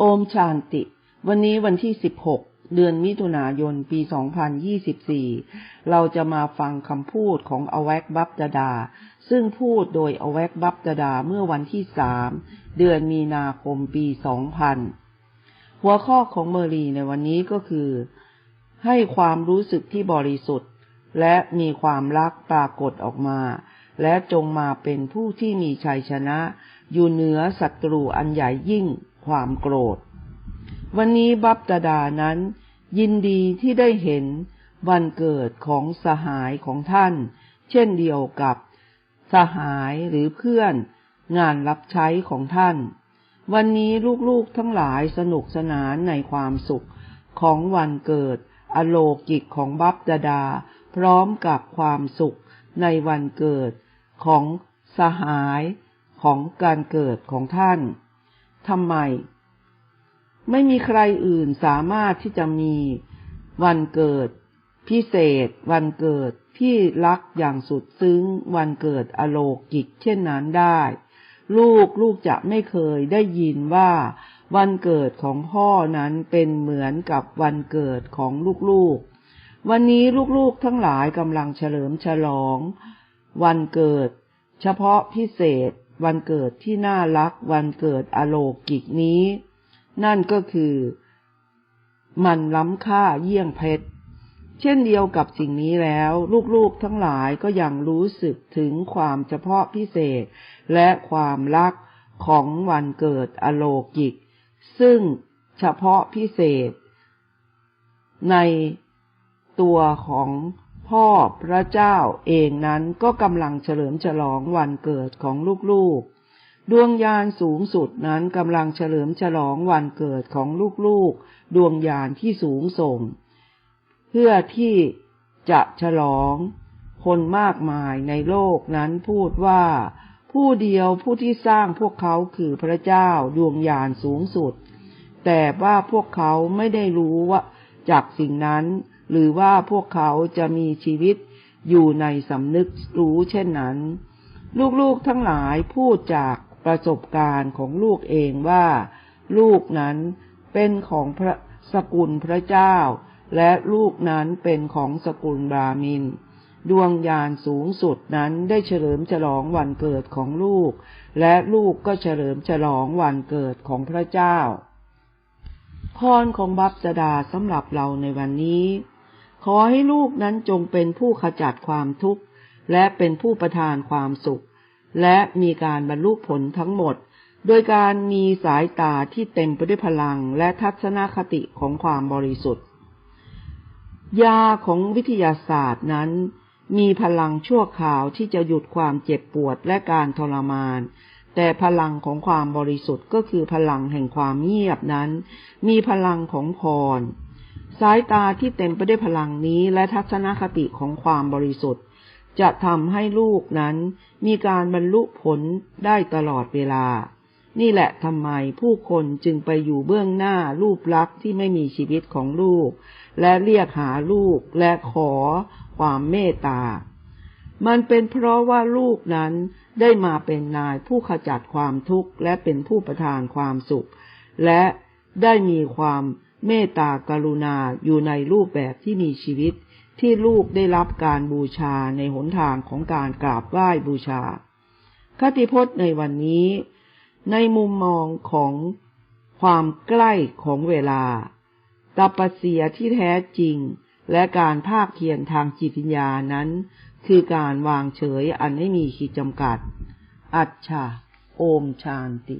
โอมชานติ วันนี้วันที่ 16 เดือนมิถุนายน ปี 2024 เราจะมาฟังคำพูดของอแวกบับดดา ซึ่งพูดโดยอแวกบับดดาเมื่อวันที่ 3 เดือนมีนาคมปี 2000 หัวข้อของเมอรีในวันนี้ก็คือ ให้ความรู้สึกที่บริสุทธิ์ และมีความรักปรากฏออกมา และจงมาเป็นผู้ที่มีชัยชนะ อยู่เหนือศัตรูอันใหญ่ยิ่ง ความโกรธ วันนี้บับดาดานั้น ยินดีที่ได้เห็นวันเกิดของสหายของท่าน เช่นเดียวกับสหายหรือเพื่อน งานรับใช้ของท่าน วันนี้ลูกๆทั้งหลายสนุกสนานในความสุขของวันเกิด อโลกิกของบับดาดา พร้อมกับความสุขในวันเกิดของสหายของการเกิดของท่าน ทำไม ไม่มีใครอื่นสามารถที่จะมีวันเกิด พิเศษ วันเกิดที่รักอย่างสุดซึ้ง วันเกิดอโลกิกเช่นนั้นได้ ลูกลูกจะไม่เคยได้ยินว่า วันเกิดของพ่อนั้นเป็นเหมือนกับวันเกิดของลูกๆ วันนี้ลูกๆทั้งหลายกำลังเฉลิมฉลอง วันเกิด เฉพาะพิเศษ วันเกิดที่น่ารักวันเกิดอโลกิกนี้ นั่นก็คือ มันล้ำค่าเยี่ยงเพชร เช่นเดียวกับสิ่งนี้แล้ว ลูกๆทั้งหลายก็ยังรู้สึกถึงความเฉพาะพิเศษ และความรักของวันเกิดอโลกิก ซึ่งเฉพาะพิเศษ ในตัวของ พ่อพระเจ้าเองนั้นก็กำลังเฉลิมฉลองวันเกิดของลูกๆ ดวงยานสูงสุดนั้นกำลังเฉลิมฉลองวันเกิดของลูกๆ ดวงยานที่สูงส่ง เพื่อที่จะฉลอง คนมากมายในโลกนั้นพูดว่า ผู้เดียวผู้ที่สร้างพวกเขาคือพระเจ้าดวงยานสูงสุด แต่ว่าพวกเขาไม่ได้รู้ว่า จากสิ่งนั้น หรือว่าพวกเขาจะมีชีวิตอยู่ในสำนึกรู้เช่นนั้น ลูกๆทั้งหลายพูดจากประสบการณ์ของลูกเองว่า ลูกนั้นเป็นของพระสกุลพระเจ้า และลูกนั้นเป็นของสกุลบรามิน ดวงยานสูงสุดนั้นได้เฉลิมฉลองวันเกิดของลูก และลูกก็เฉลิมฉลองวันเกิดของพระเจ้าพรของบัพสดาสำหรับเราในวันนี้ ขอให้ลูกนั้นจงเป็นผู้ขจัดความทุกข์ และเป็นผู้ประทานความสุข และมีการบรรลุผลทั้งหมด โดยการมีสายตาที่เต็มไปด้วยพลังและทัศนคติของความบริสุทธิ์ ยาของวิทยาศาสตร์นั้นมีพลังชั่วคราวที่จะหยุดความเจ็บปวดและการทรมาน แต่พลังของความบริสุทธิ์ก็คือพลังแห่งความเงียบนั้น มีพลังของพร สายตาที่เต็มไปด้วยพลังนี้และทัศนคติของความบริสุทธิ์ จะทำให้ลูกนั้นมีการบรรลุผลได้ตลอดเวลา นี่แหละทำไมผู้คนจึงไปอยู่เบื้องหน้ารูปลักษณ์ที่ไม่มีชีวิตของลูก และเรียกหาลูกและขอความเมตตา มันเป็นเพราะว่าลูกนั้นได้มาเป็นนายผู้ขจัดความทุกข์และเป็นผู้ประทานความสุข และได้มีความ เมตตากรุณาอยู่ในรูปแบบที่มีชีวิต ที่ลูกได้รับการบูชาในหนทางของการกราบไหว้บูชา คติพจน์ในวันนี้ ในมุมมองของความใกล้ของเวลาตปเสียที่แท้จริง และการภาคเพียรทางจิตวิญญาณนั้น คือการวางเฉยอันไม่มีขีดจำกัด อัจฉาโอมชานติ